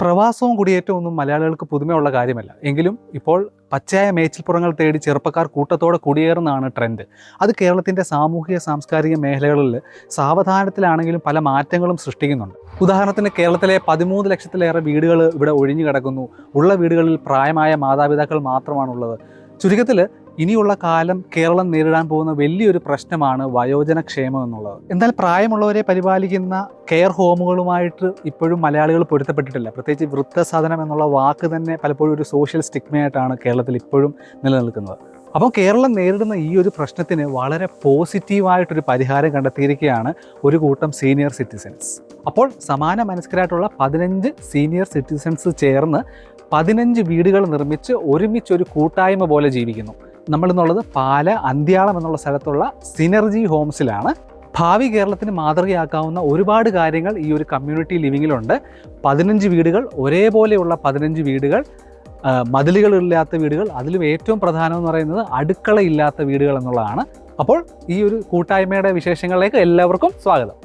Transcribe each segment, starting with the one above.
പ്രവാസവും കുടിയേറ്റവും ഒന്നും മലയാളികൾക്ക് പുതുമയുള്ള കാര്യമല്ല. എങ്കിലും ഇപ്പോൾ പച്ചയായ മേച്ചിൽപ്പുറങ്ങൾ തേടി ചെറുപ്പക്കാർ കൂട്ടത്തോടെ കുടിയേറുന്നതാണ് ട്രെൻഡ്. അത് കേരളത്തിന്റെ സാമൂഹിക സാംസ്കാരിക മേഖലകളിൽ സാവധാനത്തിലാണെങ്കിലും പല മാറ്റങ്ങളും സൃഷ്ടിക്കുന്നുണ്ട്. ഉദാഹരണത്തിന് കേരളത്തിലെ പതിമൂന്ന് ലക്ഷത്തിലേറെ വീടുകൾ ഇവിടെ ഒഴിഞ്ഞു കിടക്കുന്നു ഉള്ള വീടുകളിൽ പ്രായമായ മാതാപിതാക്കൾ മാത്രമാണുള്ളത്. ചുരുക്കത്തിൽ ഇനിയുള്ള കാലം കേരളം നേരിടാൻ പോകുന്ന വലിയൊരു പ്രശ്നമാണ് വയോജനക്ഷേമം എന്നുള്ളത്. എന്നാൽ പ്രായമുള്ളവരെ പരിപാലിക്കുന്ന കെയർ ഹോമുകളുമായിട്ട് ഇപ്പോഴും മലയാളികൾ പൊരുത്തപ്പെട്ടിട്ടില്ല. പ്രത്യേകിച്ച് വൃദ്ധസദനം എന്നുള്ള വാക്ക് തന്നെ പലപ്പോഴും ഒരു സോഷ്യൽ സ്റ്റിഗ്മയായിട്ടാണ് കേരളത്തിൽ ഇപ്പോഴും നിലനിൽക്കുന്നത്. അപ്പോൾ കേരളം നേരിടുന്ന ഈ ഒരു പ്രശ്നത്തിന് വളരെ പോസിറ്റീവായിട്ടൊരു പരിഹാരം കണ്ടെത്തിയിരിക്കുകയാണ് ഒരു കൂട്ടം സീനിയർ സിറ്റിസൻസ്. അപ്പോൾ സമാന മനസ്കരായിട്ടുള്ള പതിനഞ്ച് സീനിയർ സിറ്റിസൻസ് ചേർന്ന് പതിനഞ്ച് വീടുകൾ നിർമ്മിച്ച് ഒരുമിച്ച് ഒരു കൂട്ടായ്മ പോലെ ജീവിക്കുന്നു. നമ്മളെന്നുള്ളത് പാല അന്ത്യാളം എന്നുള്ള സ്ഥലത്തുള്ള സിനർജി ഹോംസിലാണ്. ഭാവി കേരളത്തിന് മാതൃകയാക്കാവുന്ന ഒരുപാട് കാര്യങ്ങൾ ഈ ഒരു കമ്മ്യൂണിറ്റി ലിവിങ്ങിലുണ്ട്. പതിനഞ്ച് വീടുകൾ ഒരേപോലെയുള്ള പതിനഞ്ച് വീടുകൾ മതിലുകളില്ലാത്ത വീടുകൾ അതിലും ഏറ്റവും പ്രധാനം എന്ന് പറയുന്നത് അടുക്കളയില്ലാത്ത വീടുകൾ എന്നുള്ളതാണ്. അപ്പോൾ ഈ ഒരു കൂട്ടായ്മയുടെ വിശേഷങ്ങളിലേക്ക് എല്ലാവർക്കും സ്വാഗതം.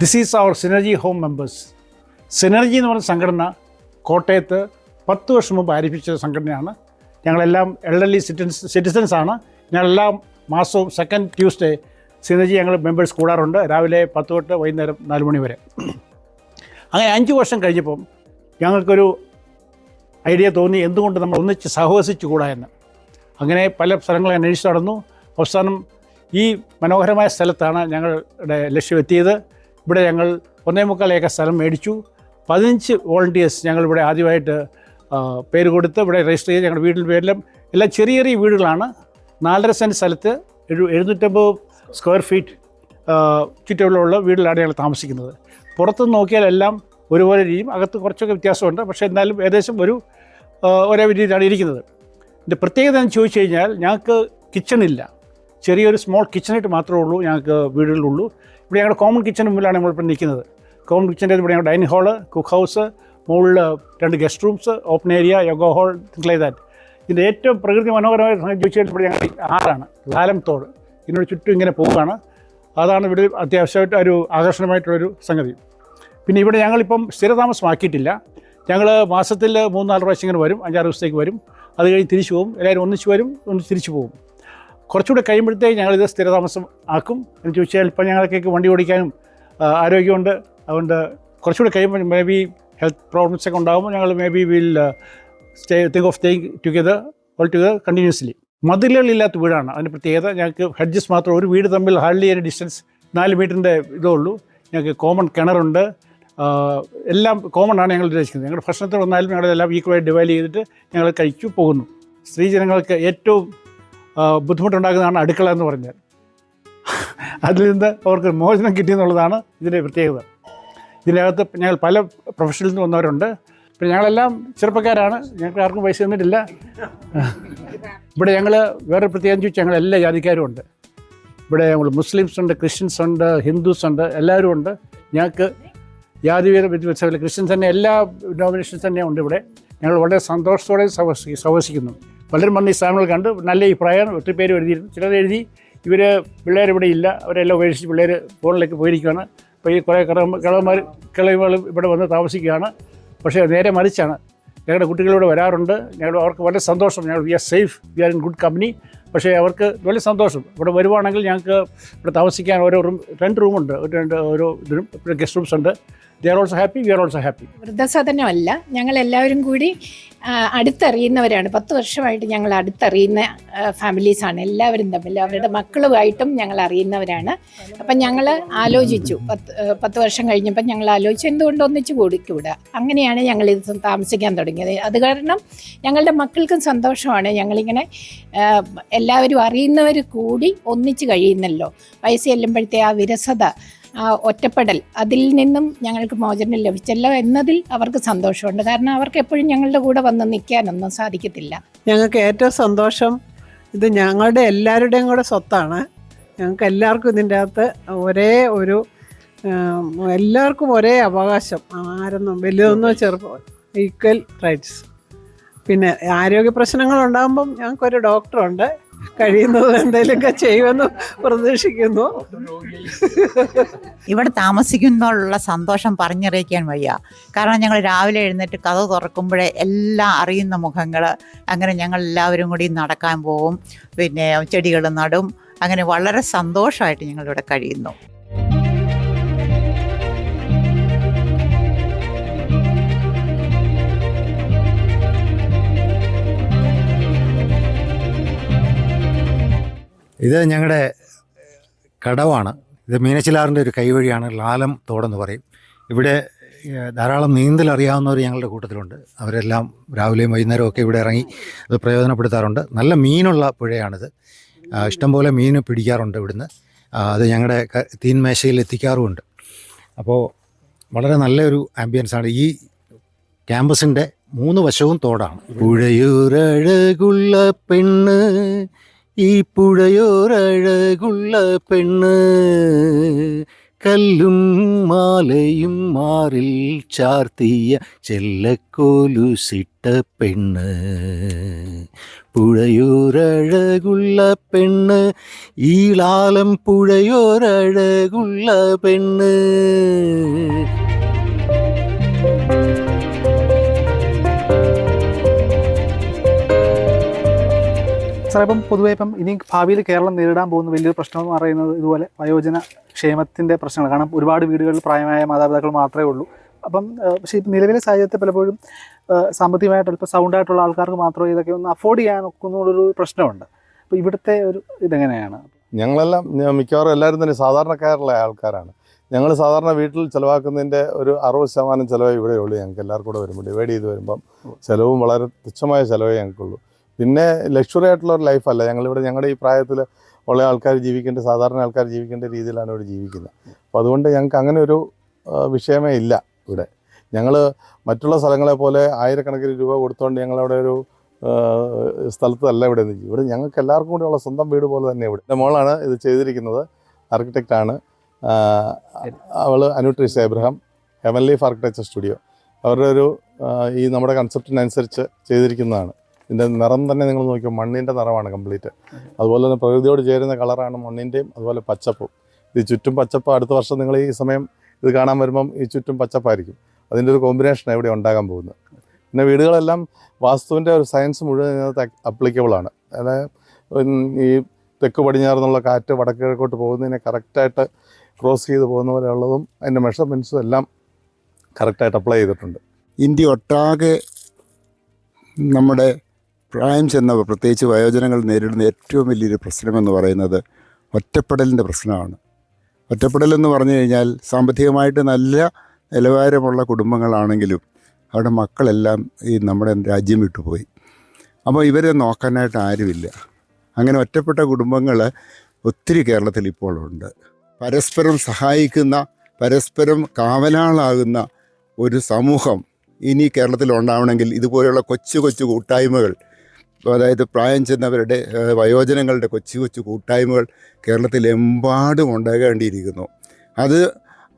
This is our Synergy home members Synergy എന്ന് പറഞ്ഞ സംഘടന കോട്ടയത്ത് പത്ത് വർഷം മുമ്പ് ആരംഭിച്ച സംഘടനയാണ്. ഞങ്ങളെല്ലാം എൽഡർലി സിറ്റിസൻസ് ആണ്. ഞങ്ങളെല്ലാം മാസവും സെക്കൻഡ് ട്യൂസ്ഡേ സിനർജി ഞങ്ങൾ മെമ്പേഴ്സ് കൂടാറുണ്ട്. രാവിലെ പത്ത് തൊട്ട് വൈകുന്നേരം നാല് മണി വരെ. അങ്ങനെ അഞ്ച് വർഷം കഴിഞ്ഞപ്പം ഞങ്ങൾക്കൊരു ഐഡിയ തോന്നി എന്തുകൊണ്ട് നമ്മൾ ഒന്നിച്ച് സഹവസിച്ചു കൂടാ എന്ന്. അങ്ങനെ പല സ്ഥലങ്ങളും അന്വേഷിച്ച് നടന്നു. അവസാനം ഈ മനോഹരമായ സ്ഥലത്താണ് ഞങ്ങളുടെ ലക്ഷ്യം എത്തിയത്. ഇവിടെ ഞങ്ങൾ ഒന്നേ മുക്കാൽ സ്ഥലം മേടിച്ചു. പതിനഞ്ച് വോളണ്ടിയേഴ്സ് ഞങ്ങളിവിടെ ആദ്യമായിട്ട് പേര് കൊടുത്ത് ഇവിടെ രജിസ്റ്റർ ചെയ്ത് ഞങ്ങളുടെ വീടിന്റെ പേരിലും എല്ലാം ചെറിയ ചെറിയ വീടുകളാണ്. നാലര സെന്റ് സ്ഥലത്ത് എഴു എഴുന്നൂറ്റമ്പത് സ്ക്വയർ ഫീറ്റ് ചുറ്റുമുള്ള വീട്ടിലാണ് ഞങ്ങൾ താമസിക്കുന്നത്. പുറത്ത് നോക്കിയാൽ എല്ലാം ഒരുപോലെ രീതിയും അകത്ത് കുറച്ചൊക്കെ വ്യത്യാസമുണ്ട്. പക്ഷേ എന്നാലും ഏകദേശം ഒരു ഒരേ രീതിയിലാണ് ഇരിക്കുന്നത്. ഇതിന്റെ പ്രത്യേകത എന്ന് ചോദിച്ചു കഴിഞ്ഞാൽ ഞങ്ങൾക്ക് കിച്ചൺ ഇല്ല ചെറിയൊരു സ്മോൾ കിച്ചണായിട്ട് മാത്രമേ ഉള്ളൂ ഞങ്ങൾക്ക് വീടുകളിലുള്ളൂ. ഇവിടെ ഞങ്ങളുടെ കോമൺ കിച്ചൺ മുമ്പിലാണ് നമ്മളിപ്പോൾ നിൽക്കുന്നത്. കോമൺ കിച്ചന്റെ ഇവിടെ ഞങ്ങളുടെ ഡൈനിങ് ഹാൾ കുക്ക് ഹൗസ് മുകളിൽ രണ്ട് guest rooms open area yoga hall like that ഇതിന്റെ ഏറ്റവും പ്രകൃതി മനോഹരമായ ജോലി ഇവിടെ ഞങ്ങൾ ആറാണ് ലാലം തോട്. ഇതിനോട് ചുറ്റും ഇങ്ങനെ പോവുകയാണ്. അതാണ് ഇവിടെ അത്യാവശ്യമായിട്ട് ഒരു ആകർഷണമായിട്ടുള്ളൊരു സംഗതി. പിന്നെ ഇവിടെ ഞങ്ങളിപ്പം സ്ഥിരതാമസമാക്കിയിട്ടില്ല. ഞങ്ങൾ മാസത്തിൽ മൂന്നാൽ പ്രാവശ്യം ഇങ്ങനെ വരും അഞ്ചാറ് ദിവസത്തേക്ക് വരും. അത് കഴിഞ്ഞ് തിരിച്ചു പോകും. എല്ലാവരും ഒന്നിച്ച് വരും ഒന്ന് തിരിച്ചു പോകും. കുറച്ചുകൂടെ കഴിയുമ്പോഴത്തേക്ക് ഞങ്ങളിത് സ്ഥിരതാമസം ആക്കും. എന്ന് ചോദിച്ചാൽ ഇപ്പം ഞങ്ങൾക്കൊക്കെ വണ്ടി ഓടിക്കാനും ആരോഗ്യമുണ്ട്. അതുകൊണ്ട് കുറച്ചുകൂടെ കഴിയുമ്പോൾ മേ ബി ഹെൽത്ത് പ്രോബ്ലംസ് ഒക്കെ ഉണ്ടാകുമ്പോൾ ഞങ്ങൾ maybe will stay think of staying together all together continuously മതിലുകളില്ലാത്ത വീടാണ്. അതിന്റെ പ്രത്യേകത ഞങ്ങൾക്ക് ഹെഡ്ജസ് മാത്രം ഒരു വീട് തമ്മിൽ ഹാർഡ്ലി ഒരു ഡിസ്റ്റൻസ് നാല് മീറ്ററിന്റെ ഇതേ ഉള്ളൂ. ഞങ്ങൾക്ക് കോമൺ കിണറുണ്ട്. എല്ലാം കോമൺ ആണ് ഞങ്ങൾ ഉദ്ദേശിക്കുന്നത്. ഞങ്ങളുടെ ഭക്ഷണത്തിൽ വന്നാലും ഞങ്ങളെല്ലാം ഈക്വലായി ഡിവൈഡ് ചെയ്തിട്ട് ഞങ്ങൾ കഴിച്ചു പോകുന്നു. സ്ത്രീജനങ്ങൾക്ക് ഏറ്റവും ബുദ്ധിമുട്ടുണ്ടാക്കുന്നതാണ് അടുക്കള എന്ന് പറഞ്ഞാൽ. അതിൽ നിന്ന് അവർക്ക് മോചനം കിട്ടിയെന്നുള്ളതാണ് ഇതിന്റെ പ്രത്യേകത. ഇതിനകത്ത് ഞങ്ങൾ പല പ്രൊഫഷനിൽ നിന്ന് വന്നവരുണ്ട്. പിന്നെ ഞങ്ങളെല്ലാം ചെറുപ്പക്കാരാണ്. ഞങ്ങൾക്ക് ആർക്കും പൈസ തന്നിട്ടില്ല. ഇവിടെ ഞങ്ങൾ വേറെ പ്രത്യേകം ചോദിച്ചാൽ ഞങ്ങൾ എല്ലാ ജാതിക്കാരും ഉണ്ട്. ഇവിടെ ഞങ്ങൾ മുസ്ലിംസ് ഉണ്ട് ക്രിസ്ത്യൻസ് ഉണ്ട് ഹിന്ദുസ് ഉണ്ട് എല്ലാവരും ഉണ്ട്. ഞങ്ങൾക്ക് ജാതിവേദ വ്യത്യാസമില്ല ക്രിസ്ത്യൻസ് തന്നെ എല്ലാ ഡോമിനേഷൻസ് തന്നെ ഉണ്ട് ഇവിടെ. ഞങ്ങൾ വളരെ സന്തോഷത്തോടെ സഹവസി സഹവസിക്കുന്നു. പലരും വന്ന് ഈ സ്ഥാനങ്ങൾ കണ്ട് നല്ല അഭിപ്രായം ഒത്തിരി പേര് എഴുതിയിരുന്നു. ചിലർ എഴുതി ഇവർ പിള്ളേർ ഇവിടെ ഇല്ല. അവരെല്ലാം ഉപേക്ഷിച്ച് പിള്ളേർ ഫോണിലേക്ക് പോയിരിക്കുകയാണ്. അപ്പോൾ ഈ കുറേ കിളവ കിളവന്മാർ കിളവുകളും ഇവിടെ വന്ന് താമസിക്കുകയാണ്. പക്ഷേ നേരെ മറിച്ചാണ്. ഞങ്ങളുടെ കുട്ടികളിവിടെ വരാറുണ്ട്. ഞങ്ങൾ അവർക്ക് വളരെ സന്തോഷം. ഞങ്ങൾ we are safe. We are in good company. പക്ഷേ അവർക്ക് വലിയ സന്തോഷം. ഇവിടെ വരുവാണെങ്കിൽ ഞങ്ങൾക്ക് ഇവിടെ താമസിക്കാൻ ഓരോ റൂം രണ്ട് റൂമുണ്ട്. രണ്ട് ഓരോ ഇതിനും ഗസ്റ്റ് റൂംസ് ഉണ്ട്. They are also happy we are also happy വൃദ്ധസദനമല്ല. ഞങ്ങൾ എല്ലാവരും കൂടി അടുത്തറിയുന്നവരാണ്. പത്ത് വർഷമായിട്ട് ഞങ്ങൾ അടുത്തറിയുന്ന ഫാമിലീസാണ് എല്ലാവരും തമ്മിൽ അവരുടെ മക്കളുമായിട്ടും ഞങ്ങൾ അറിയുന്നവരാണ്. അപ്പം ഞങ്ങൾ ആലോചിച്ചു. പത്ത് പത്ത് വർഷം കഴിഞ്ഞപ്പം ഞങ്ങൾ ആലോചിച്ചു എന്തുകൊണ്ട് ഒന്നിച്ച് കൂടിക്കൂടാ? അങ്ങനെയാണ് ഞങ്ങൾ ഇത് താമസിക്കാൻ തുടങ്ങിയത്. അത് കാരണം ഞങ്ങളുടെ മക്കൾക്കും സന്തോഷമാണ്. ഞങ്ങളിങ്ങനെ എല്ലാവരും അറിയുന്നവർ കൂടി ഒന്നിച്ച് കഴിയുന്നല്ലോ. വയസ്സ് ചെല്ലുമ്പോഴത്തെ ആ വിരസത ആ ഒറ്റപ്പെടൽ. അതിൽ നിന്നും ഞങ്ങൾക്ക് മോചനം ലഭിച്ചല്ലോ എന്നതിൽ അവർക്ക് സന്തോഷമുണ്ട്. കാരണം അവർക്ക് എപ്പോഴും ഞങ്ങളുടെ കൂടെ വന്ന് നിൽക്കാനൊന്നും സാധിക്കത്തില്ല. ഞങ്ങൾക്ക് ഏറ്റവും സന്തോഷം ഇത് ഞങ്ങളുടെ എല്ലാവരുടെയും കൂടെ സ്വത്താണ്. ഞങ്ങൾക്ക് എല്ലാവർക്കും ഇതിന്റെ അകത്ത് ഒരേ ഒരു എല്ലാവർക്കും ഒരേ അവകാശം. ആരെന്നും വലുതൊന്നും ചെറുപ്പം ഈക്വൽ റൈറ്റ്സ്. പിന്നെ ആരോഗ്യ പ്രശ്നങ്ങൾ ഉണ്ടാകുമ്പം ഞങ്ങൾക്കൊരു ഡോക്ടറുണ്ട്. കഴിയുന്നത് എന്തെങ്കിലുമൊക്കെ ചെയ്യുമെന്ന് പ്രതീക്ഷിക്കുന്നു. ഇവിടെ താമസിക്കുന്നുള്ള സന്തോഷം പറഞ്ഞറിയിക്കാൻ വയ്യ. കാരണം ഞങ്ങൾ രാവിലെ എഴുന്നേറ്റ് കഥ തുറക്കുമ്പോഴേ എല്ലാം അറിയുന്ന മുഖങ്ങൾ അങ്ങനെ ഞങ്ങൾ എല്ലാവരും കൂടി നടക്കാൻ പോവും. പിന്നെ ചെടികൾ നടും. അങ്ങനെ വളരെ സന്തോഷമായിട്ട് ഞങ്ങളിവിടെ കഴിയുന്നു. ഇത് ഞങ്ങളുടെ കടവാണ്. ഇത് മീനച്ചിലാറിന്റെ ഒരു കൈവഴിയാണ് ലാലം തോടെന്ന് പറയും. ഇവിടെ ധാരാളം നീന്തൽ അറിയാവുന്നവർ ഞങ്ങളുടെ കൂട്ടത്തിലുണ്ട്. അവരെല്ലാം രാവിലെയും വൈകുന്നേരവും ഒക്കെ ഇവിടെ ഇറങ്ങി അത് പ്രയോജനപ്പെടുത്താറുണ്ട്. നല്ല മീനുള്ള പുഴയാണിത്. ഇഷ്ടംപോലെ മീൻ പിടിക്കാറുണ്ട് ഇവിടുന്ന്. അത് ഞങ്ങളുടെ തീൻമേശയിൽ എത്തിക്കാറുമുണ്ട്. അപ്പോൾ വളരെ നല്ലൊരു ആംബിയൻസാണ്. ഈ ക്യാമ്പസിന്റെ മൂന്ന് വശവും തോടാണ്. പുഴയൂരഴകുള്ള പെണ്ണ് ഈ പുഴയോരഴകുള്ള പെണ്ണ്. കല്ലും മാലയും മാറിൽ ചാർത്തിയ ചെല്ലക്കോലുസിട്ട പെണ്ണ്. പുഴയോരഴകുള്ള പെണ്ണ്. ഈളാലം പുഴയോരഴകുള്ള പെണ്ണ്. സാർ ഇപ്പം പൊതുവെ ഇപ്പം ഇനി ഭാവിയിൽ കേരളം നേരിടാൻ പോകുന്ന വലിയൊരു പ്രശ്നം എന്ന് പറയുന്നത് ഇതുപോലെ വയോജന ക്ഷേമത്തിന്റെ പ്രശ്നങ്ങൾ. കാരണം ഒരുപാട് വീടുകളിൽ പ്രായമായ മാതാപിതാക്കൾ മാത്രമേ ഉള്ളൂ. അപ്പം പക്ഷേ ഇപ്പം നിലവിലെ സാഹചര്യത്തിൽ പലപ്പോഴും സാമ്പത്തികമായിട്ട് അല്പം സൗണ്ടായിട്ടുള്ള ആൾക്കാർക്ക് മാത്രമേ ഇതൊക്കെ ഒന്ന് അഫോർഡ് ചെയ്യാൻ ഒക്കുന്നുള്ളൊരു പ്രശ്നമുണ്ട്. അപ്പോൾ ഇവിടുത്തെ ഒരു ഇതെങ്ങനെയാണ്? ഞങ്ങളെല്ലാം മിക്കവാറും എല്ലാവരും തന്നെ സാധാരണക്കാരുള്ള ആൾക്കാരാണ്. ഞങ്ങൾ സാധാരണ വീട്ടിൽ ചിലവാക്കുന്നതിന്റെ ഒരു അറുപത് ശതമാനം ചിലവേ ഇവിടെ ഉള്ളൂ ഞങ്ങൾക്ക്. എല്ലാവർക്കും കൂടെ വരുമ്പോൾ ഡിവൈഡ് ചെയ്ത് വരുമ്പം ചിലവും വളരെ തുച്ഛമായ ചിലവേ ഞങ്ങൾക്കുള്ളൂ. പിന്നെ ലക്ഷറി ആയിട്ടുള്ള ഒരു ലൈഫല്ല ഞങ്ങളിവിടെ ഞങ്ങളുടെ ഈ പ്രായത്തിൽ ഉള്ള ആൾക്കാർ ജീവിക്കേണ്ട സാധാരണ ആൾക്കാർ ജീവിക്കേണ്ട രീതിയിലാണ് ഇവിടെ ജീവിക്കുന്നത്. അപ്പോൾ അതുകൊണ്ട് ഞങ്ങൾക്ക് അങ്ങനെ ഒരു വിഷയമേ ഇല്ല ഇവിടെ. ഞങ്ങൾ മറ്റുള്ള സ്ഥലങ്ങളെ പോലെ ആയിരക്കണക്കിന് രൂപ കൊടുത്തുകൊണ്ട് ഞങ്ങളവിടെ ഒരു സ്ഥലത്തല്ല ഇവിടെ നിന്ന് ഇവിടെ ഞങ്ങൾക്ക് എല്ലാവർക്കും കൂടി ഉള്ള സ്വന്തം വീട് പോലെ തന്നെ ഇവിടെ. എന്റെ മോളാണ് ഇത് ചെയ്തിരിക്കുന്നത്. ആർക്കിടെക്റ്റാണ് അവൾ Anutrees Abraham Heaven Leaf architecture studio അവരുടെ ഒരു ഈ നമ്മുടെ കൺസെപ്റ്റിനനുസരിച്ച് ചെയ്തിരിക്കുന്നതാണ്. ഇതിന്റെ നിറം തന്നെ നിങ്ങൾ നോക്കിയോ? മണ്ണിന്റെ നിറമാണ് കംപ്ലീറ്റ് അതുപോലെ തന്നെ പ്രകൃതിയോട് ചേരുന്ന കളറാണ് മണ്ണിന്റെയും അതുപോലെ പച്ചപ്പും. ഇത് ചുറ്റും പച്ചപ്പ് അടുത്ത വർഷം നിങ്ങൾ ഈ സമയം ഇത് കാണാൻ വരുമ്പം ഈ ചുറ്റും പച്ചപ്പായിരിക്കും. അതിന്റെ ഒരു കോമ്പിനേഷൻ ഇവിടെ ഉണ്ടാകാൻ പോകുന്നത്. പിന്നെ വീടുകളെല്ലാം വാസ്തുവിന്റെ ഒരു സയൻസ് മുഴുവൻ ഇതിനകത്ത് അപ്ലിക്കബിളാണ് അതായത് ഈ തെക്ക് പടിഞ്ഞാറ് നിന്നുള്ള കാറ്റ് വടക്ക് കിഴക്കോട്ട് പോകുന്നതിനെ കറക്റ്റായിട്ട് ക്രോസ് ചെയ്ത് പോകുന്ന പോലെയുള്ളതും അതിന്റെ മെഷർമെന്റ്സും എല്ലാം കറക്റ്റായിട്ട് അപ്ലൈ ചെയ്തിട്ടുണ്ട്. ഇന്ത്യ ഒട്ടാകെ നമ്മുടെ പ്രായം ചെന്നവർ പ്രത്യേകിച്ച് വയോജനങ്ങൾ നേരിടുന്ന ഏറ്റവും വലിയൊരു പ്രശ്നമെന്ന് പറയുന്നത് ഒറ്റപ്പെടലിന്റെ പ്രശ്നമാണ്. ഒറ്റപ്പെടലെന്ന് പറഞ്ഞു കഴിഞ്ഞാൽ സാമ്പത്തികമായിട്ട് നല്ല നിലവാരമുള്ള കുടുംബങ്ങളാണെങ്കിലും അവരുടെ മക്കളെല്ലാം ഈ നമ്മുടെ രാജ്യം വിട്ടുപോയി. അപ്പോൾ ഇവരെ നോക്കാനായിട്ട് ആരുമില്ല. അങ്ങനെ ഒറ്റപ്പെട്ട കുടുംബങ്ങൾ ഒത്തിരി കേരളത്തിൽ ഇപ്പോഴുണ്ട് പരസ്പരം സഹായിക്കുന്ന പരസ്പരം കാവലാളാകുന്ന ഒരു സമൂഹം ഇനി കേരളത്തിൽ ഉണ്ടാവണമെങ്കിൽ ഇതുപോലെയുള്ള കൊച്ചു കൊച്ചു കൂട്ടായ്മകൾ അതായത് പ്രായം ചെന്നവരുടെ വയോജനങ്ങളുടെ കൊച്ചു കൊച്ചു കൂട്ടായ്മകൾ കേരളത്തിലെമ്പാടും ഉണ്ടാകേണ്ടിയിരിക്കുന്നു. അത്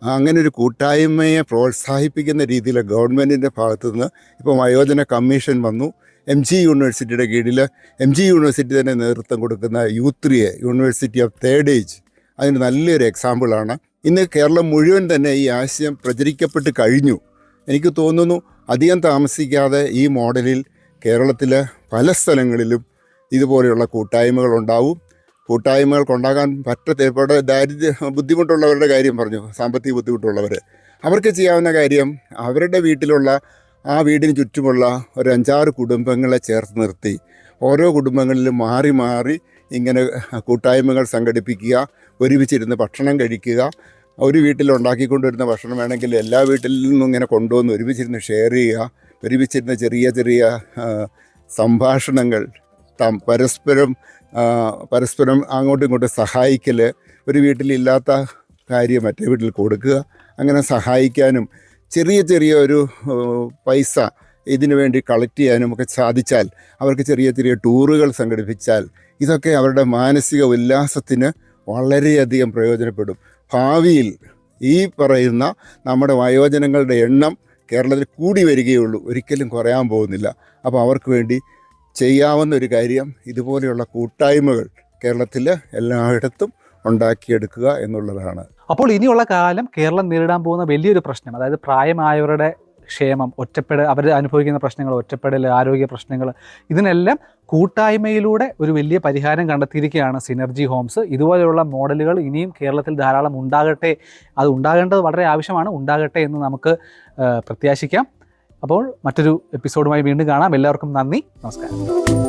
അങ്ങനെ ഒരു കൂട്ടായ്മയെ പ്രോത്സാഹിപ്പിക്കുന്ന രീതിയിൽ ഗവൺമെന്റിന്റെ ഭാഗത്തുനിന്ന് ഇപ്പോൾ വയോജന കമ്മീഷൻ വന്നു. എം ജി യൂണിവേഴ്സിറ്റിയുടെ കീഴിൽ എം ജി യൂണിവേഴ്സിറ്റി തന്നെ നേതൃത്വം കൊടുക്കുന്ന U three A university of third age അതിന് നല്ലൊരു എക്സാമ്പിളാണ്. ഇന്ന് കേരളം മുഴുവൻ തന്നെ ഈ ആശയം പ്രചരിക്കപ്പെട്ട് കഴിഞ്ഞു. എനിക്ക് തോന്നുന്നു അധികം താമസിക്കാതെ ഈ മോഡലിൽ കേരളത്തിൽ പല സ്ഥലങ്ങളിലും ഇതുപോലെയുള്ള കൂട്ടായ്മകൾ ഉണ്ടാവും. കൂട്ടായ്മകൾക്കുണ്ടാകാൻ പറ്റത്തെ ഇവിടെ ദാരിദ്ര്യ ബുദ്ധിമുട്ടുള്ളവരുടെ കാര്യം പറഞ്ഞു സാമ്പത്തിക ബുദ്ധിമുട്ടുള്ളവർ അവർക്ക് ചെയ്യാവുന്ന കാര്യം അവരുടെ വീട്ടിലുള്ള ആ വീടിന് ചുറ്റുമുള്ള ഒരു അഞ്ചാറ് കുടുംബങ്ങളെ ചേർത്ത് നിർത്തി. ഓരോ കുടുംബങ്ങളിലും മാറി മാറി ഇങ്ങനെ കൂട്ടായ്മകൾ സംഘടിപ്പിക്കുക ഒരുമിച്ചിരുന്ന് ഭക്ഷണം കഴിക്കുക ഒരു വീട്ടിൽ ഉണ്ടാക്കിക്കൊണ്ടുവരുന്ന ഭക്ഷണം വേണമെങ്കിൽ എല്ലാ വീട്ടിൽ നിന്നും ഇങ്ങനെ കൊണ്ടുവന്ന് ഒരുമിച്ചിരുന്ന് ഷെയർ ചെയ്യുക ഒരുമിച്ചിരുന്ന ചെറിയ ചെറിയ സംഭാഷണങ്ങൾ തം- പരസ്പരം പരസ്പരം അങ്ങോട്ടും ഇങ്ങോട്ടും സഹായിക്കൽ ഒരു വീട്ടിലില്ലാത്ത കാര്യം മറ്റേ വീട്ടിൽ കൊടുക്കുക അങ്ങനെ സഹായിക്കാനും ചെറിയ ചെറിയ ഒരു പൈസ ഇതിനു വേണ്ടി കളക്ട് ചെയ്യാനും ഒക്കെ സാധിച്ചാൽ അവർക്ക് ചെറിയ ചെറിയ ടൂറുകൾ സംഘടിപ്പിച്ചാൽ ഇതൊക്കെ അവരുടെ മാനസിക ഉല്ലാസത്തിന് വളരെയധികം പ്രയോജനപ്പെടും. ഭാവിയിൽ ഈ പറയുന്ന നമ്മുടെ വയോജനങ്ങളുടെ എണ്ണം കേരളത്തിൽ കൂടി വരികയുള്ളൂ. ഒരിക്കലും കുറയാൻ പോകുന്നില്ല. അപ്പോൾ അവർക്ക് വേണ്ടി ചെയ്യാവുന്ന ഒരു കാര്യം ഇതുപോലെയുള്ള കൂട്ടായ്മകൾ കേരളത്തിൽ എല്ലായിടത്തും ഉണ്ടാക്കിയെടുക്കുക എന്നുള്ളതാണ്. അപ്പോൾ ഇനിയുള്ള കാലം കേരളം നേരിടാൻ പോകുന്ന വലിയൊരു പ്രശ്നം അതായത് പ്രായമായവരുടെ ക്ഷേമം ഒറ്റപ്പെടൽ അവർ അനുഭവിക്കുന്ന പ്രശ്നങ്ങൾ ഒറ്റപ്പെടൽ ആരോഗ്യ പ്രശ്നങ്ങൾ ഇതിനെല്ലാം കൂട്ടായ്മയിലൂടെ ഒരു വലിയ പരിഹാരം കണ്ടെത്തിയിരിക്കുകയാണ് സിനർജി ഹോംസ്. ഇതുപോലെയുള്ള മോഡലുകൾ ഇനിയും കേരളത്തിൽ ധാരാളം ഉണ്ടാകട്ടെ അത് ഉണ്ടാകേണ്ടത് വളരെ ആവശ്യമാണ്. ഉണ്ടാകട്ടെ എന്ന് നമുക്ക് പ്രത്യാശിക്കാം. അപ്പോൾ മറ്റൊരു എപ്പിസോഡുമായി വീണ്ടും കാണാം. എല്ലാവർക്കും നന്ദി. നമസ്കാരം.